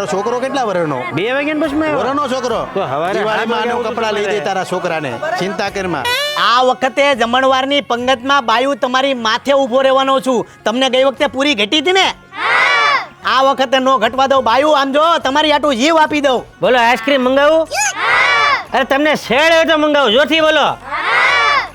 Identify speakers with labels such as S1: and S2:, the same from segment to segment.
S1: તારો છોકરો કેટલા વર્ષનો
S2: બે વાગ્યા પછી માં
S1: વરનો છોકરો?
S2: તો હવારે
S1: દિવાળીમાં કપડાં લઈ દે તારા છોકરાને ચિંતા કરમાં
S3: આ વખતે જમણવારની પંગતમાં બાયુ તમારી માથે ઊભો રહેવાનો છું. તમને ગઈ વખતે પૂરી ઘટી હતી ને? આ વખતે નો ઘટવા દઉં. બાયુ આમ જો તમારી આટું જીવ આપી દઉં.
S2: બોલો આઈસ્ક્રીમ મંગાવું? અરે તમને શેડ તો મંગાવું. જોથી બોલો.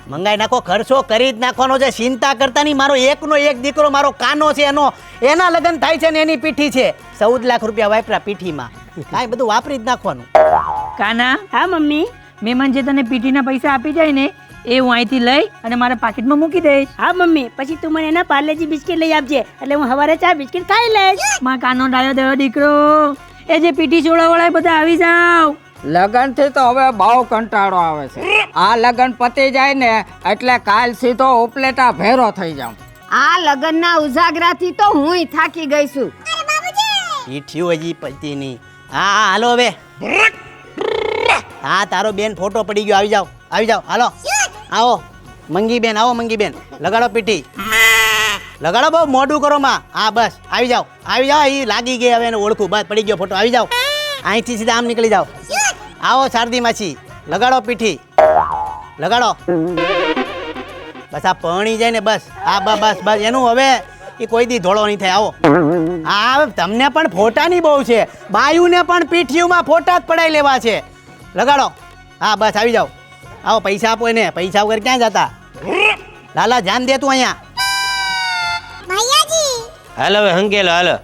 S3: મંગાઈ નાખો ખર્ચો કરી જ નાખવાનો છે. ચિંતા કરતા નહીં મારો એકનો એક દીકરો મારો કાનો છે એનો એના લગ્ન થાય છે ને એની પીઠી છે. ચૌદ લાખ રૂપિયા વાપરા પીઠીમાં. કાંઈ બધું વાપરી જ નાખવાનું.
S4: કાના? હા મમ્મી. મહેમાન જે તને પીઠીના પૈસા આપી જાય ને એ હું અહીંથી લઈ અને મારા પાકીટમાં મૂકી દઈશ. હા મમ્મી. પછી તું મને એના પાર્લેજી બિસ્કિટ લઈ આપજે. એટલે હું હવારે ચા બિસ્કિટ ખાઈ લઈશ. માં કાનો ડાયો દયો દીકરો. એ જે પીટી છોડવા વાળા બધા આવી જાવ
S5: લગનથી તો હવે બહુ કંટાળો આવે છે. આ લગન પતી જાય ને એટલે કાલ સીધો ઉપલેટા ભેરો થઈ જાઉં.
S6: આ લગનના ઉજાગરાથી તો હું થાકી ગઈ છું.
S3: પીઠ્યું હજી પતી નહીં હા હા હાલો હવે. હા તારો બેન ફોટો પડી ગયો. આવી જાઓ આવી જાઓ. હાલો. આવો. મંગી બેન આવો મંગી બેન લગાડો પીઠી લગાડો બહુ મોઢું કરો માં. હા બસ. આવી જાઓ. આવી જાઓ. એ લાગી ગઈ હવે એને ઓળખું. બસ પડી ગયો ફોટો. આવી જાઓ. અહીંથી સીધા આમ નીકળી જાઓ. આવો શારદી માછી લગાડો પીઠી. લગાડો. બસ આ પરણી જાય ને બસ. હા બસ બસ બસ. એનું હવે એ કોઈ દી ધોળો નહીં થાય. આવો. આ તમને પણ ફોટાની બહુ છે. બાયુને પણ પીઠીઓમાં ફોટા જ પડાઈ લેવા છે. લગાડો. હા બસ આવી જાઓ. આવો પૈસા આપો એને. પૈસા વગર ક્યાં જતા? લાલા ધ્યાન દે તું અહીંયા.
S2: હેલો હવે હંકેલો હાલો.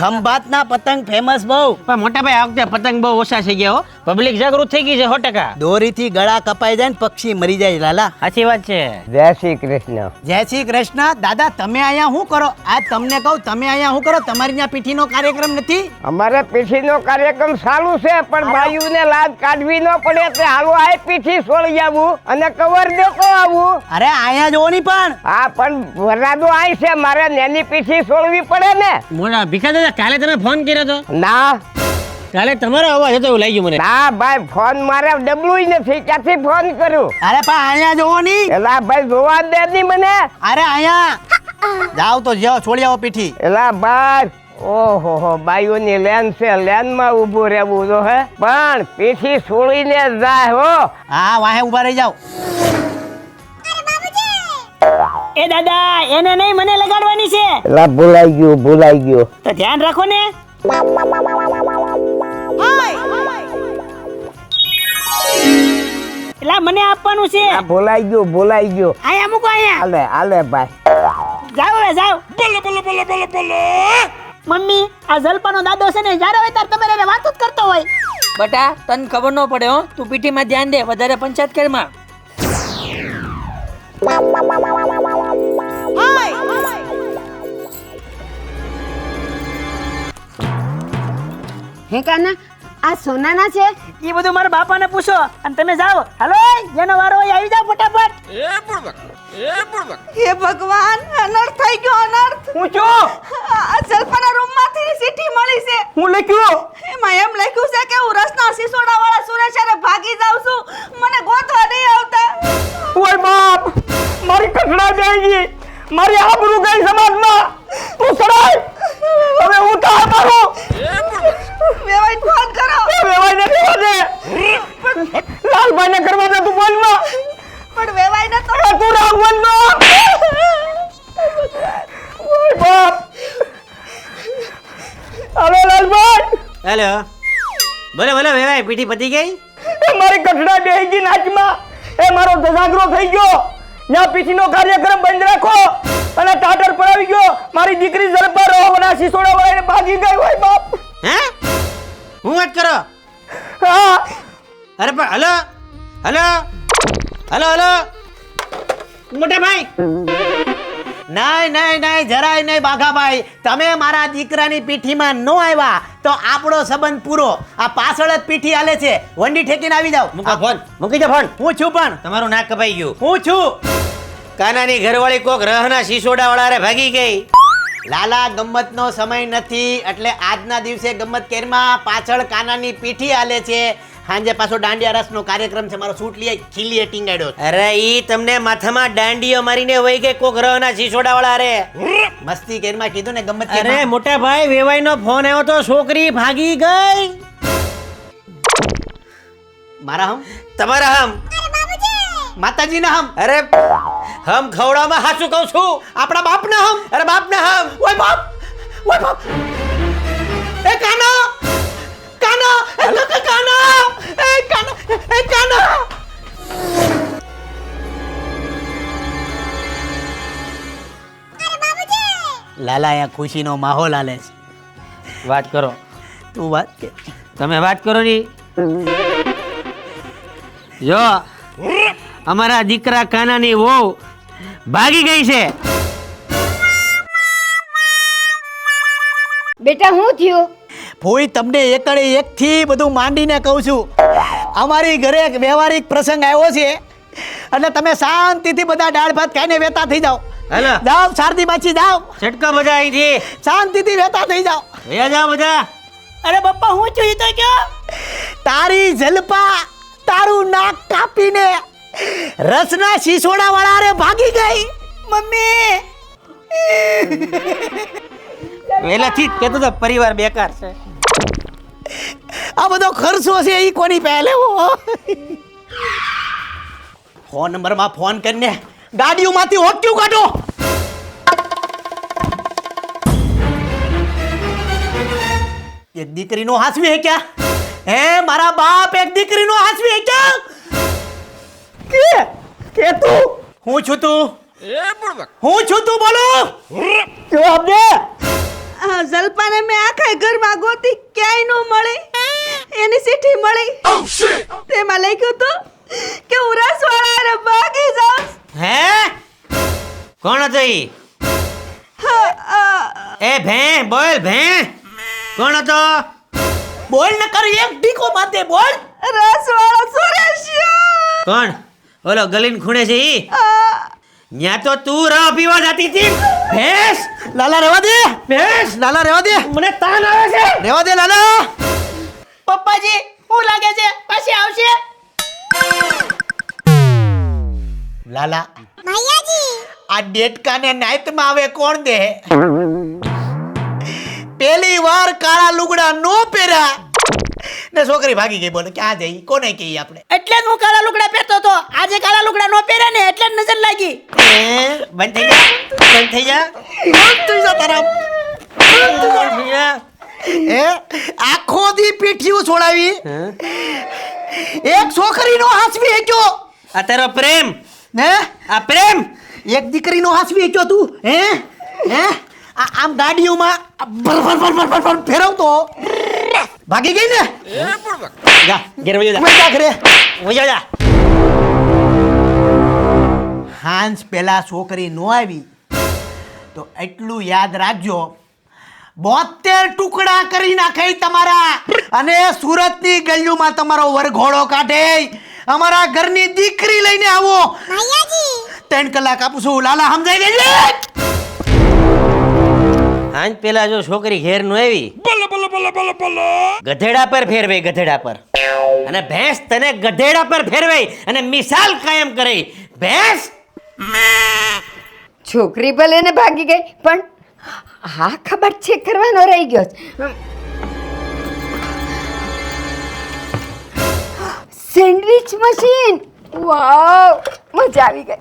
S3: ખંભાતના પતંગ ફેમસ બહુ.
S2: પણ મોટા ભાઈ આ વખતે પતંગ બહુ ઓછા થઈ ગયા હો. પબ્લિક જાગૃત થઈ ગઈ છે સો ટકા.
S3: દોરીથી ગળા કપાઈ જાય ને પક્ષી મરી જાય લાલા.
S2: સાચી વાત છે.
S5: જય શ્રી કૃષ્ણ.
S3: જય શ્રી કૃષ્ણ. દાદા તમે અહીંયા શું કરો? આ તમને કહું તમે અહીંયા શું કરો? તમારી ત્યાં પીઠીનો કાર્યક્રમ નથી?
S5: અમારે પીઠીનો કાર્યક્રમ ચાલુ છે પણ બાયુને લાજ કાઢવી ન પડે તે હાલો આ પીઠી છોડી આવું અને કવર દેખો આવું.
S3: અરે અહીંયા જોવો ની પણ.
S5: હા પણ વરરાદો આઈ છે મારે નેની પીઠી છોડવી પડે ને.
S2: મોટા ભીખા દાદા કાલે તમે ફોન કર્યો તો?
S5: ના.
S2: કાલે તમારો અવાજ હતો એવું લાગ્યું મને.
S5: ના ભાઈ ફોન મારે ડબલું નથી ક્યાંથી ફોન કરું?
S3: અરે પા અહીંયા જોવો નહીં.
S5: એલા ભાઈ જોવા દે નહીં મને.
S3: અરે અહીંયા. જાવ તો જાવ છોડી આવો પીઠી.
S5: એલા ભાઈ ઓહો હો બાયુની લેન છે લેનમાં ઊભું રહેવું તો હે. પણ પીઠી છોડીને જાય હો.
S3: હા વાહે ઊભા રહી જાવ
S4: એ દાદા એને નહીં મને લગાડવાની છે.
S5: એલા ભૂલાઈ ગયું ભૂલાઈ ગયું.
S4: તો ધ્યાન રાખો ને. એલા મને આપવાનું છે.
S5: આ ભૂલાઈ ગયું ભૂલાઈ ગયું.
S4: અહીંયા મૂકો અહીંયા.
S5: હાલે હાલે ભાઈ.
S4: જાઓ હવે જાઓ. બોલો બોલો બોલો બોલો બોલો. મમ્મી આ જલપાનો દાદો છે ને જ્યારે હોય ત્યારે તમારે એને વાતો જ કરતો હોય.
S7: બટા તને ખબર ન પડે હો તું પીઠીમાં ધ્યાન દે વધારે પંચાયત કરમાં.
S6: હે કાના આ સોનાના છે?
S4: એ બધું મારા બાપાને પૂછો અને તમે જાઓ. હાલો જેનો વારો હોય આવી જાઓ ફટાફટ.
S8: હે ભગવાન અનર્થ થઈ ગયો અનર્થ.
S5: હું જો
S8: આ સલ્ફાના રૂમમાંથી સીટી મળી છે.
S5: હું લખ્યું?
S8: એમાં એમ લખ્યું છે કે હું રસના સિસોડા વાળા સુરેશ અને ભાગી જાઉં છું. મને ગોતવા નહીં આવતા.
S5: ઓય બાપ મારી કઠડા જાય ગઈ મારી આબરૂ ગઈ સમાજમાં તું સડાય હવે હું થાય મારું
S8: વેવાઈ ફોન કરો
S5: વેવાઈ ને કરવા દે લાલભાઈ ને કરવા દે તું બોલમાં
S8: પણ વેવાઈ ને તો
S5: એ તું રામ બોલમાં ઓય બાપ હલો લાલભાઈ
S3: હેલો બોલો બોલો વેવાય પીઠી પતી ગઈ?
S5: એ મારી કઠડા બેહી ગઈ નાચમાં. એ મારો ધજાગરો થઈ ગયો. ત્યાં પીઠીનો કાર્યક્રમ બંધ રાખો અને ટાટર પડાવી ગયો. મારી દીકરી ઝડપા રોવાના સિસોડા વાળાને ભાગી ગઈ હોય બાપ.
S3: હે? હું વાત કરો?
S5: હા.
S3: અરે પણ હલો? હલો? Hello hello? મોટા ભાઈ? નહીં નહીં નહીં જરાય નહીં બાઘાભાઈ. તમે મારા દીકરાની પીઠીમાં ન આવ્યા તો આપણો સંબંધ પૂરો. આ પાછળ જ પીઠી હાલે છે. વંડી ઠેકીને આવી જાવ
S2: મૂકો ફોન. મૂકી દે ફોન.
S3: હું છું પણ.
S2: તમારું નાક કપાઈ ગયું.
S3: હું છું.
S2: કાનાની ઘરવાળી કોક રહના શિશોડા વાળા ભાગી ગઈ.
S3: લાલા ગમ્મતનો સમય નથી. એટલે આજના દિવસે ગમ્મત કેરમાં પાછળ કાનાની પીઠી હાલે છે. સાંજે પાછો દાંડિયા રસનો કાર્યક્રમ છે મારો સૂટ લઈએ ખીલીએ ટીંગાડ્યો
S2: અરે ઈ તમને માથામાં દાંડીઓ મારીને વહી ગઈ કોક રહના શીશોડા વાળા રે.
S3: મસ્તી કેરમાં કીધું ને ગમત
S2: અરે મોટા ભાઈ વેવાઈનો ફોન આવ્યો તો છોકરી ભાગી ગઈ.
S3: મારા હમ?
S2: તમારા હમ?
S3: માતાજીના હમ?
S2: અરે હમ ખવડાવમાં હાચું કહું છું.
S3: આપણા બાપના હમ?
S2: અરે બાપના હમ.
S3: ઓય બાપ ઓય બાપ. એ કાનો! કાનો એ કાનો એ કાનો લાલા અહીંયા ખુશીનો માહોલ હાલે છે.
S2: વાત કરો.
S3: તું વાત કે
S2: તમે વાત કરો ની જો અમારા દીકરા કાનાની વહુ ભાગી ગઈ છે.
S6: બેટા હું થયું?
S3: ભોઈ તમને એકડે એકથી બધું માંડીને કહું છું. અમારી ઘરે એક વ્યવહારિક પ્રસંગ આવ્યો છે. એટલે તમે શાંતિથી બધા દાળ ભાત ખાઈને વેતા થઈ જાઓ.
S2: હેલો.
S3: જાઓ શારદી માછી જાઓ.
S2: છટકો બધા અહીંથી.
S3: શાંતિથી વેતા થઈ જાઓ.
S2: વેયા જાઓ બધા.
S4: અરે બપ્પા હું છું ઈ તો કયો?
S3: તારી જલપા તારું નાક કાપીને રસના શીશોડા વાળા રે ભાગી ગઈ.
S4: મમ્મી.
S2: પહેલાથી જ કહેતો તો પરિવાર બેકાર છે.
S3: આ બધો ખર્ચો છે એ કોની પહેલે ફોન નંબરમાં ફોન કરીને ગાડીઓમાંથી હોટ્યું કાઢો. એક દીકરીનો હાસવી હે ક્યાં? હે મારા બાપ એક દીકરીનો હાસવી હે ક્યાં? કે? કે તું? હું છું તું? હું છું તું બોલો? જવાબ દે
S8: આ જલપાને મેં આખા ઘરમાં ગોતી ક્યાંય ન મળી. એની ચીઠી મળી. તેમાં લખ્યું હતું કે હું રસવાળા હારે ભાગી જાઉં.
S2: હે? કોણ હતો ઈ? એ ભે બોલ ભે. કોણ હતો?
S3: બોલ ન કર એક ડીકો માતે બોલ.
S8: રસવાળો સુરેશ
S2: કોણ? ઓલો ગલીન ખૂણે છે ઈ?
S8: આ,
S2: ન્યા તો તું રહ પીવા જાતી હતી. ભેંસ
S3: લાલા રેવા દે.
S2: ભેંસ?
S3: લાલા રેવા દે.
S2: મને તાન આવે છે.
S3: રેવા દે લાલા.
S4: પપ્પાજી હું લાગે છે પછી આવશે?
S3: લાલા આ ડેટકાને નાઈટમાં આવે કોણ દે? પહેલી વાર કાળા લુગડા નો પહેર્યા ને છોકરી ભાગી ગઈ બોલે ક્યાં જઈ? કોને કહીએ આપણે?
S4: એટલે જ હું કાળા લુગડા પહેરતો હતો. આજે કાળા લુગડા નો પહેરે ને એટલે જ નજર લાગી.
S2: એ, બંધ થઈ જા બંધ થઈ જા
S3: બંધ થઈ જા તારા. એ આખો દી પીઠિયું છોડાવી. એક છોકરીનો હાસવી હેક્યો.
S2: આ તારો પ્રેમ.
S3: હે?
S2: આ પ્રેમ.
S3: એક દીકરીનો હાસવી હેક્યો તું. હે? હે? આ આમ ગાડીઓમાં ભર ભર ભર ભર ભર ફેરવતો. ભાગી ગઈ ને?
S2: જા ઘેર વયો જા.
S3: જા ઘરે.
S2: વયો જા.
S3: હાંસ પહેલા છોકરી નો આવી. તો એટલું યાદ રાખજો. બોતેર ટુકડા કરી નાખે તમારા. અને સુરતની ગલીઓમાં તમારો વરઘોડો કાઢે. અમારા ઘરની દીકરી લઈને આવો. ત્રણ કલાક આપું છું. લાલા સમજાઈ દેજે?
S2: આજ પેલા જો છોકરી ઘેર નો આવી ગધેડા પર ફેરવે ગધેડા પર. અને ભેંસ તને ગધેડા પર ફેરવે અને મિસાલ કાયમ કરે ભેંસ?
S6: છોકરી ભલે ને ભાગી ગઈ પણ હા ખબર છે કરવાનો રહી ગયો. સેન્ડવિચ મશીન વાવ મજા આવી ગઈ.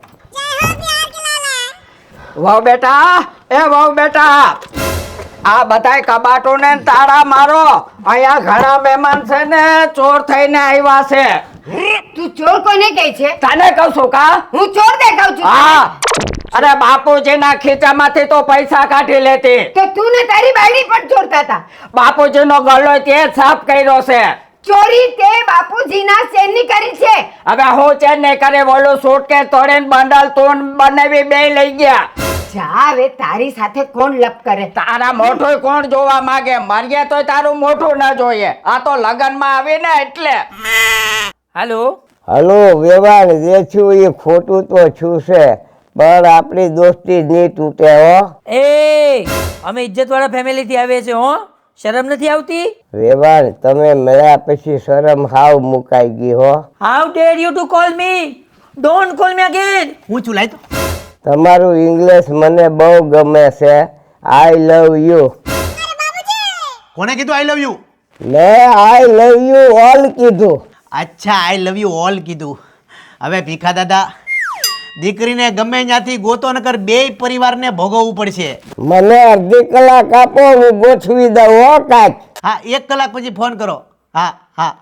S5: વાવ બેટા એ વાવ બેટા આ બધાય કબાટો ને તાળા મારો. અહીંયા ઘણા મહેમાન છે ને ચોર થઈને આવ્યા છે.
S6: તું ચોર કોને કહે છે?
S5: તને કહું છું કા?
S6: હું ચોર દેખાવ છું.
S5: હા. અરે બાપુજીના ખીચામાંથી તો પૈસા કાઢી લેતી.
S6: તો તું ને તારી બાયડી પણ ચોરતા હતા
S5: બાપુજીનો ગળો તે સાફ કર્યો છે.
S6: ચોરી તે બાપુજીના ની કરી છે.
S5: હવે હું ચેન ને કરે બોલું કે તોડે બંડલ તું બનાવી બે લઈ ગયા.
S6: જાવે તારી સાથે કોણ લપ કરે?
S5: તારા મોઢું કોણ જોવા માંગે? મારીએ તો તારું મોઢું ના જોઈએ. આ તો લગનમાં આવીને એટલે.
S7: હાલો?
S9: હાલો વ્યવહાર જે છું એ ખોટું તો છું છે. પણ આપણી દોસ્તી નહીં તૂટે હો.
S7: એ અમે ઇજ્જત વાળા ફેમિલી થી આવીએ છીએ હો. શરમ નથી આવતી?
S9: વેવાણ તમે મળ્યા પછી શરમ હાવ મુકાઈ ગઈ હો.
S7: How dare you to call me don't call me again
S3: હું છું તો.
S9: તમારું ઇંગ્લિશ મને બહુ ગમે છે. આઈ લવ યુ
S3: કોને કીધું આઈ લવ યુ
S9: મેં આઈ લવ યુ ઓલ કીધું.
S3: અચ્છા આઈ લવ યુ ઓલ કીધું. હવે ભીખા દાદા દીકરીને ગમે ત્યાંથી ગોતો નકર બે પરિવારને ભોગવવું પડશે.
S9: મને અડધી કલાક આપો હું ગોઠવી દઉં હો કાચ.
S3: હા એક કલાક પછી ફોન કરો. હા હા.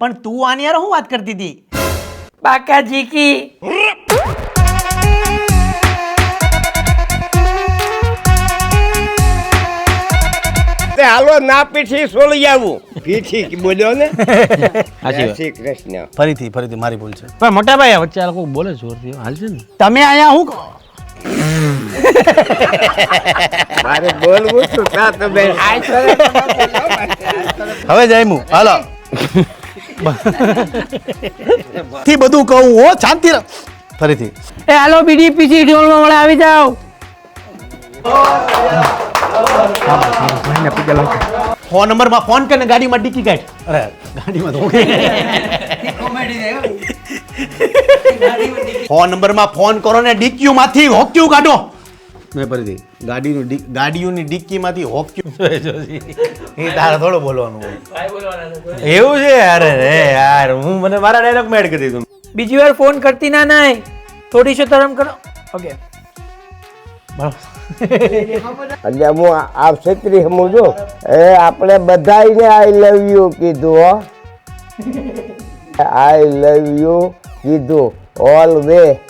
S3: પણ તું આની યાર શું વાત કરતી હતી?
S7: બાકાજી કી.
S9: તે હાલો ના પીઠી સોલી આવું. પીઠી બોલ્યો ને? જય શ્રી કૃષ્ણ.
S1: ફરીથી ફરીથી મારી ભૂલ છે.
S2: પણ મોટા ભાઈ વચ્ચે આ લોકો બોલે જોરથી. હાલ છે ને?
S3: તમે અહીંયા હું કહો?
S9: મારે બોલવું શું? તા તમે
S1: હવે જઈમું હાલો. થી બધું કહું હો શાંતિ રાખ. ફરીથી.
S4: એ હાલો બીડી પીસી ઢોલમાં મળે આવી જાઓ.
S3: ફોન નંબરમાં ફોન કરીને ગાડીમાં ડીકી કાઢ.
S1: અરે ગાડીમાં તો
S3: ફોન નંબરમાં ફોન કરો ને ડિક્કીમાંથી હોક્યુ કાઢો.
S1: મેં ફરીથી ગાડીનું ડી- ગાડીઓની ડિક્કીમાંથી હોક્યું. એ તારે થોડું બોલવાનું
S2: એવું છે? અરે રે યાર હું મને મારા ડાયલોગ મેડ કરી દીધું.
S7: બીજી વાર ફોન કરતી ના નાય. થોડી શું તરમ કરો. ઓકે
S9: એટલે હું આ- ક્ષેત્રી હમું છું. એ આપણે બધાને આઈ લવ યુ કીધું હો. આઈ લવ યુ કીધું. All way